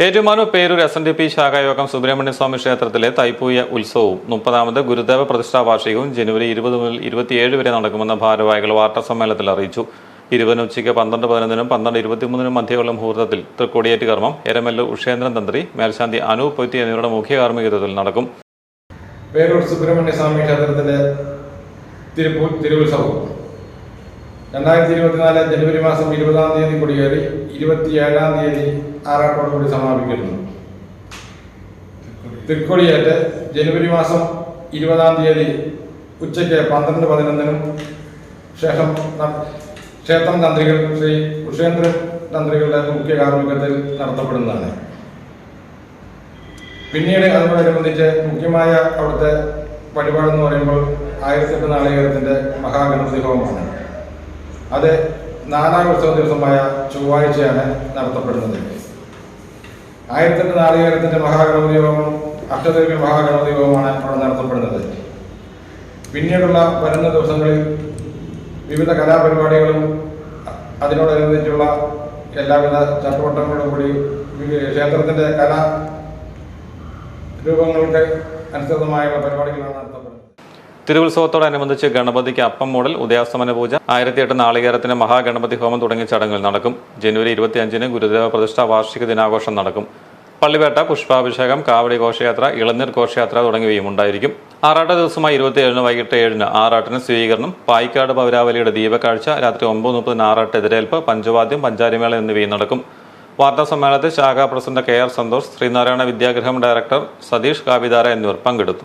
Ettumanoor Peroor S N D P ശാഖായോഗം Subrahmanya Swami ക്ഷേത്രത്തിലെ തൈപ്പൂയ ഉത്സവവും മുപ്പതാമത് ഗുരുദേവ പ്രതിഷ്ഠാ വാർഷികവും ജനുവരി ഇരുപത് മുതൽ ഇരുപത്തിയേഴ് വരെ നടക്കുമെന്ന് ഭാരവാഹികൾ വാർത്താ സമ്മേളനത്തിൽ അറിയിച്ചു. ഇരുപതിന് ഉച്ചയ്ക്ക് പന്ത്രണ്ട് പതിനൊന്നിനും പന്ത്രണ്ട് ഇരുപത്തിമൂന്നിനും മധ്യയുള്ള മുഹൂർത്തത്തിൽ തൃക്കൊടിയേറ്റ് കർമ്മം എരമല്ലൂർ ഉഷേന്ദ്രൻ തന്ത്രി മേൽശാന്തി അനൂപ് പൊയ്ത്തി എന്നിവരുടെ മുഖ്യ കാർമ്മികത്വത്തിൽ നടക്കും. പേരൂർ സുബ്രഹ്മണ്യ സ്വാമി ക്ഷേത്രത്തിലെ തിരുവുത്സവം. രണ്ടായിരത്തി ഇരുപത്തിനാല് ജനുവരി മാസം ഇരുപതാം തീയതി കൊടിയേറി ഇരുപത്തിയേഴാം തീയതി ആറാട്ടോടുകൂടി സമാപിക്കുന്നു. തൃക്കൊടിയേറ്റ് ജനുവരി മാസം ഇരുപതാം തീയതി ഉച്ചയ്ക്ക് പന്ത്രണ്ട് പതിനൊന്നിനും ശേഷം ക്ഷേത്രം തന്ത്രികൾ ശ്രീ ഉഷേന്ദ്രൻ തന്ത്രികളുടെ മുഖ്യ കാർമ്മികത്തിൽ നടത്തപ്പെടുന്നതാണ്. പിന്നീട് അതിനോടനുബന്ധിച്ച് മുഖ്യമായ അവിടുത്തെ വഴിപാടെന്ന് പറയുമ്പോൾ ആയിരത്തെട്ട് നാളികേരത്തിന്റെ മഹാഗണപതി അത് നാലാം ഉത്സവ ദിവസമായ ചൊവ്വാഴ്ചയാണ് നടത്തപ്പെടുന്നത്. ആയിരത്തെട്ട് നാളികേരത്തിന്റെ മഹാഗണപതി യോഗം അഷ്ടദേവി മഹാഗണപതി യോഗമാണ് അവിടെ നടത്തപ്പെടുന്നത്. പിന്നീടുള്ള വരുന്ന ദിവസങ്ങളിൽ വിവിധ കലാപരിപാടികളും അതിനോടനുബന്ധിച്ചുള്ള എല്ലാവിധ ചട്ടവട്ടങ്ങളോടും കൂടി ക്ഷേത്രത്തിന്റെ കലാ രൂപങ്ങൾക്ക് അനുസൃതമായുള്ള പരിപാടികളാണ് നടത്തപ്പെടുന്നത്. തിരുവുത്സവത്തോടനുബന്ധിച്ച് ഗണപതിക്ക് അപ്പം മൂടൽ ഉദയാസ്തമന പൂജ ആയിരത്തി എട്ട് നാളികേരത്തിന് മഹാഗണപതി ഹോമം തുടങ്ങിയ ചടങ്ങുകൾ നടക്കും. ജനുവരി ഇരുപത്തിയഞ്ചിന് ഗുരുദേവ പ്രതിഷ്ഠാ വാർഷിക ദിനാഘോഷം നടക്കും. പള്ളിവേട്ട പുഷ്പാഭിഷേകം കാവടി ഘോഷയാത്ര ഇളനീർ ഘോഷയാത്ര തുടങ്ങിയവയും ഉണ്ടായിരിക്കും. ആറാട്ട ദിവസമായി ഇരുപത്തിയേഴിന് വൈകിട്ട് ഏഴിന് ആറാട്ടിന് സ്വീകരണം പായിക്കാട് പൗരാവലിയുടെ ദീപക്കാഴ്ച രാത്രി ഒമ്പത് മുപ്പതിന് ആറാട്ട് എതിരേൽപ്പ് പഞ്ചവാദ്യം പഞ്ചാരിമേള എന്നിവയും നടക്കും. വാർത്താ സമ്മേളനത്തിൽ ശാഖാ president K R Santhosh Sreenarayana വിദ്യാഗ്രഹം director Satheesh Kavidhara എന്നിവർ പങ്കെടുത്തു.